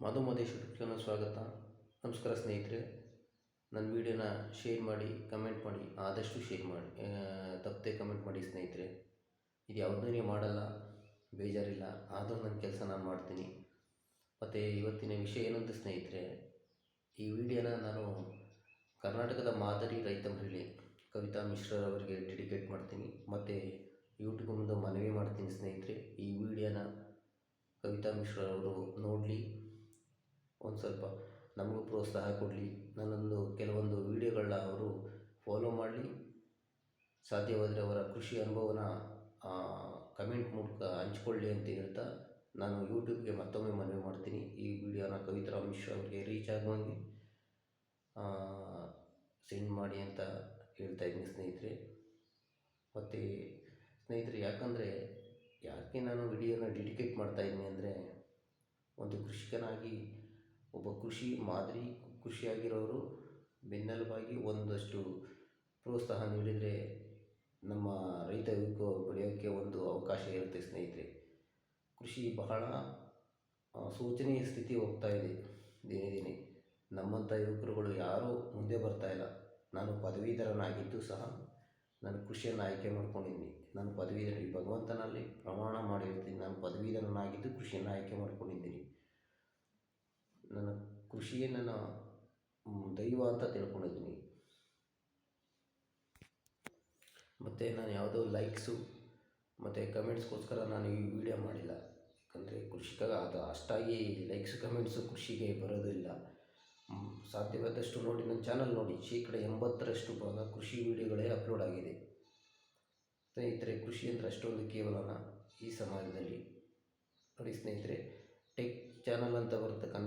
ಮಾಧು ಮಹದೇಶ್ ಸ್ವಾಗತ. ನಮಸ್ಕಾರ ಸ್ನೇಹಿತರೆ. ನನ್ನ ವಿಡಿಯೋನ ಶೇರ್ ಮಾಡಿ ಕಮೆಂಟ್ ಮಾಡಿ, ಆದಷ್ಟು ಶೇರ್ ಮಾಡಿ ತಪ್ಪದೆ ಕಮೆಂಟ್ ಮಾಡಿ ಸ್ನೇಹಿತರೆ. ಇದು ಯಾವುದೂ ನೀವು ಮಾಡಲ್ಲ, ಬೇಜಾರಿಲ್ಲ. ಆದರೂ ನನ್ನ ಕೆಲಸ ನಾನು ಮಾಡ್ತೀನಿ. ಮತ್ತು ಇವತ್ತಿನ ವಿಷಯ ಏನಂತ ಸ್ನೇಹಿತರೆ, ಈ ವಿಡಿಯೋನ ನಾನು ಕರ್ನಾಟಕದ ಮಾದರಿ ರೈತ ಮಹಿಳೆ ಕವಿತಾ ಮಿಶ್ರರವರಿಗೆ ಡೆಡಿಕೇಟ್ ಮಾಡ್ತೀನಿ. ಮತ್ತು ಯೂಟ್ಯೂಬ್ ಮುಂದೆ ಮನವಿ ಮಾಡ್ತೀನಿ ಸ್ನೇಹಿತರೆ. ಈ ವಿಡಿಯೋನ ಕವಿತಾ ಮಿಶ್ರರವರು ನೋಡಲಿ. ಒಂದು ಸ್ವಲ್ಪ ನಮಗೂ ಪ್ರೋತ್ಸಾಹ ಕೊಡಲಿ. ನನ್ನೊಂದು ಕೆಲವೊಂದು ವೀಡಿಯೋಗಳನ್ನ ಅವರು ಫಾಲೋ ಮಾಡಲಿ. ಸಾಧ್ಯವಾದರೆ ಅವರ ಕೃಷಿ ಅನುಭವನ ಕಮೆಂಟ್ ಮೂಲಕ ಹಂಚ್ಕೊಳ್ಳಿ ಅಂತ ಹೇಳ್ತಾ ನಾನು ಯೂಟ್ಯೂಬ್ಗೆ ಮತ್ತೊಮ್ಮೆ ಮನವಿ ಮಾಡ್ತೀನಿ. ಈ ವಿಡಿಯೋನ ಕವಿತಾ ಮಿಶ್ರ ಅವರಿಗೆ ರೀಚ್ ಆಗುವಂಗೆ ಸೆಂಡ್ ಮಾಡಿ ಅಂತ ಹೇಳ್ತಾ ಇದ್ದೀನಿ ಸ್ನೇಹಿತರೆ. ಮತ್ತು ಸ್ನೇಹಿತರೆ, ಯಾಕಂದರೆ ಯಾಕೆ ನಾನು ವಿಡಿಯೋನ ಡೆಡಿಕೇಟ್ ಮಾಡ್ತಾ ಇದ್ದೀನಿ ಅಂದರೆ, ಒಂದು ಕೃಷಿಕನಾಗಿ ಒಬ್ಬ ಕೃಷಿ ಮಾದರಿ ಕೃಷಿಯಾಗಿರೋರು ಬೆನ್ನೆಲುಬಾಗಿ ಒಂದಷ್ಟು ಪ್ರೋತ್ಸಾಹ ನೀಡಿದರೆ ನಮ್ಮ ರೈತ ಬೆಳೆಯೋಕ್ಕೆ ಒಂದು ಅವಕಾಶ ಇರುತ್ತೆ ಸ್ನೇಹಿತರೆ. ಕೃಷಿ ಬಹಳ ಸೂಚನೀಯ ಶೋಚನೀಯ ಸ್ಥಿತಿ ಹೋಗ್ತಾ ಇದೆ ದಿನೇ ದಿನೇ. ನಮ್ಮಂಥ ಯುವಕರುಗಳು ಯಾರೂ ಮುಂದೆ ಬರ್ತಾ ಇಲ್ಲ. ನಾನು ಪದವೀಧರನಾಗಿದ್ದು ಸಹ ನಾನು ಕೃಷಿಯನ್ನು ಆಯ್ಕೆ ಮಾಡ್ಕೊಂಡಿದ್ದೀನಿ. ನಾನು ಪದವೀಧರ ಭಗವಂತನಲ್ಲಿ ಪ್ರಮಾಣ ಮಾಡಿರ್ತೀನಿ. ನಾನು ಪದವೀಧರನಾಗಿದ್ದು ಕೃಷಿಯನ್ನು ಆಯ್ಕೆ ಮಾಡ್ಕೊಂಡಿದ್ದೀನಿ. ಕೃಷಿಯೇ ನನ್ನ ದೈವ ಅಂತ ತಿಳ್ಕೊಂಡಿದ್ದೀನಿ. ಮತ್ತು ನಾನು ಯಾವುದೋ ಲೈಕ್ಸು ಮತ್ತು ಕಮೆಂಟ್ಸ್ಗೋಸ್ಕರ ನಾನು ಈ ವಿಡಿಯೋ ಮಾಡಿಲ್ಲ. ಯಾಕಂದರೆ ಕೃಷಿಕ, ಅದು ಅಷ್ಟಾಗಿ ಲೈಕ್ಸ್ ಕಮೆಂಟ್ಸು ಕೃಷಿಗೆ ಬರೋದಿಲ್ಲ ಸಾಧ್ಯವಾದಷ್ಟು ನೋಡಿ ನನ್ನ ಚಾನಲ್ ನೋಡಿ. ಶೇಕಡ ಎಂಬತ್ತರಷ್ಟು ಭಾಗ ಕೃಷಿ ವಿಡಿಯೋಗಳೇ ಅಪ್ಲೋಡ್ ಆಗಿದೆ. ಸ್ನೇಹಿತರೆ, ಕೃಷಿ ಅಂದರೆ ಅಷ್ಟೊಂದು ಕೇವಲನ ಈ ಸಮಾಜದಲ್ಲಿ. ನೋಡಿ ಸ್ನೇಹಿತರೆ ಟೆಕ್ ಚಾನಲ್ ಅಂತ ಬರ್ತಕ್ಕಂಥ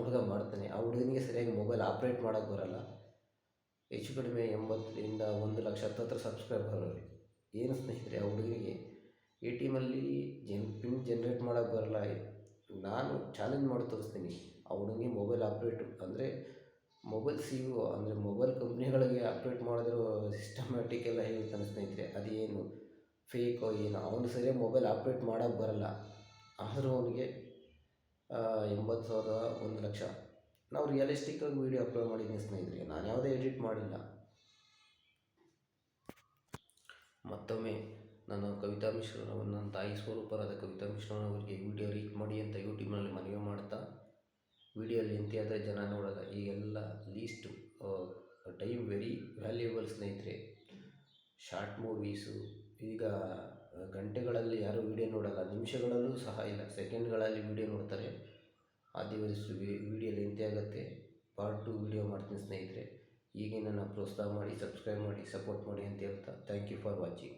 ಹುಡುಗ ಮಾಡ್ತಾನೆ. ಆ ಹುಡುಗನಿಗೆ ಸರಿಯಾಗಿ ಮೊಬೈಲ್ ಆಪ್ರೇಟ್ ಮಾಡೋಕ್ಕೆ ಬರಲ್ಲ. ಹೆಚ್ಚು ಕಡಿಮೆ ಎಂಬತ್ತರಿಂದ ಒಂದು ಲಕ್ಷ ಹತ್ತತ್ರ ಸಬ್ಸ್ಕ್ರೈಬರ್ ಅವ್ರೆ. ಏನು ಸ್ನೇಹಿತರೆ, ಆ ಹುಡುಗನಿಗೆ ಎ ಟಿ ಎಮಲ್ಲಿ ಜನ್ ಪಿನ್ ಜನ್ರೇಟ್ ಮಾಡೋಕ್ಕೆ ಬರಲ್ಲ. ನಾನು ಚಾಲೆಂಜ್ ಮಾಡಿ ತೋರಿಸ್ತೀನಿ. ಆ ಹುಡುಗನಿಗೆ ಮೊಬೈಲ್ ಆಪ್ರೇಟ್ ಅಂದರೆ ಮೊಬೈಲ್ ಸಿ ಯು ಅಂದರೆ ಮೊಬೈಲ್ ಕಂಪ್ನಿಗಳಿಗೆ ಆಪ್ರೇಟ್ ಮಾಡಿದ್ರೂ ಸಿಸ್ಟಮ್ಯಾಟಿಕ್ ಎಲ್ಲ ಹೇಳ್ತಾನೆ ಸ್ನೇಹಿತರೆ, ಅದೇನು ಫೇಕೋ ಏನೋ. ಅವನು ಸರಿಯಾಗಿ ಮೊಬೈಲ್ ಆಪ್ರೇಟ್ ಮಾಡೋಕ್ಕೆ ಬರಲ್ಲ. ಆದರೂ ಅವನಿಗೆ ಎಂಬತ್ತು ಸಾವಿರ ಒಂದು ಲಕ್ಷ. ನಾವು ರಿಯಲಿಸ್ಟಿಕ್ಕಾಗಿ ವಿಡಿಯೋ ಅಪ್ಲೋಡ್ ಮಾಡಿದ್ದೀನಿ ಸ್ನೇಹಿತರೆ, ನಾನು ಯಾವುದೇ ಎಡಿಟ್ ಮಾಡಿಲ್ಲ. ಮತ್ತೊಮ್ಮೆ ನಾನು ಕವಿತಾ ಮಿಶ್ರನವರು ನನ್ನ ತಾಯಿ ಸ್ವರೂಪರಾದ ಕವಿತಾ ಮಿಶ್ರನವರಿಗೆ ವಿಡಿಯೋ ರೀಚ್ ಮಾಡಿ ಅಂತ ಯೂಟ್ಯೂಬ್ನಲ್ಲಿ ಮನವಿ ಮಾಡ್ತಾ ವಿಡಿಯೋ ಲೆಂತಿ ಆದರೆ ಜನ ನೋಡೋದ ಈಗೆಲ್ಲ ಲೀಸ್ಟು ಟೈಮ್ ವೆರಿ ವ್ಯಾಲ್ಯೂಬಲ್ ಸ್ನೇಹಿತರೆ. ಶಾರ್ಟ್ ಮೂವೀಸು ಈಗ ಗಂಟೆಗಳಲ್ಲಿ ಯಾರೂ ವಿಡಿಯೋ ನೋಡಲ್ಲ, ನಿಮಿಷಗಳಲ್ಲೂ ಸಹ ಇಲ್ಲ, ಸೆಕೆಂಡ್ಗಳಲ್ಲಿ ವಿಡಿಯೋ ನೋಡ್ತಾರೆ. ಆದಿವಷ್ಟು ವಿಡಿಯೋ ಲೆಂತಿ ಆಗುತ್ತೆ. ಪಾರ್ಟ್ ಟು ವಿಡಿಯೋ ಮಾಡ್ತೀನಿ ಸ್ನೇಹಿತರೆ. ಹೀಗೆ ನನ್ನ ಪ್ರೋತ್ಸಾಹ ಮಾಡಿ, ಸಬ್ಸ್ಕ್ರೈಬ್ ಮಾಡಿ, ಸಪೋರ್ಟ್ ಮಾಡಿ ಅಂತ ಹೇಳ್ತಾ ಥ್ಯಾಂಕ್ ಯು ಫಾರ್ ವಾಚಿಂಗ್.